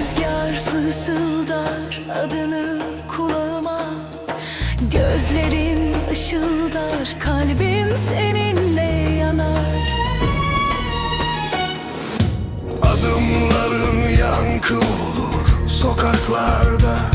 Rüzgar fısıldar adını kulağıma. Gözlerin ışıldar kalbim seninle yanar. Adımlarım yankı olur sokaklarda.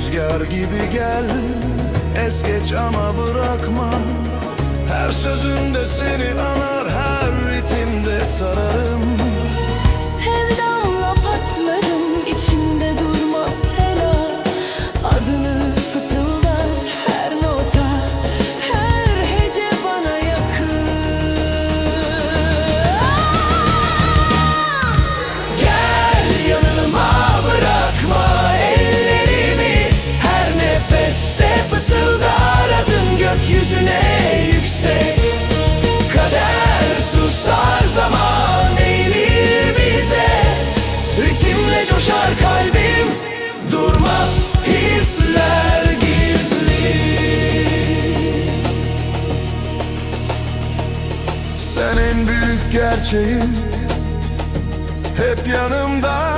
Rüzgar gibi gel. Es geç ama bırakma. Her sözünde seni Sen en büyük gerçeğim. Hep yanımda.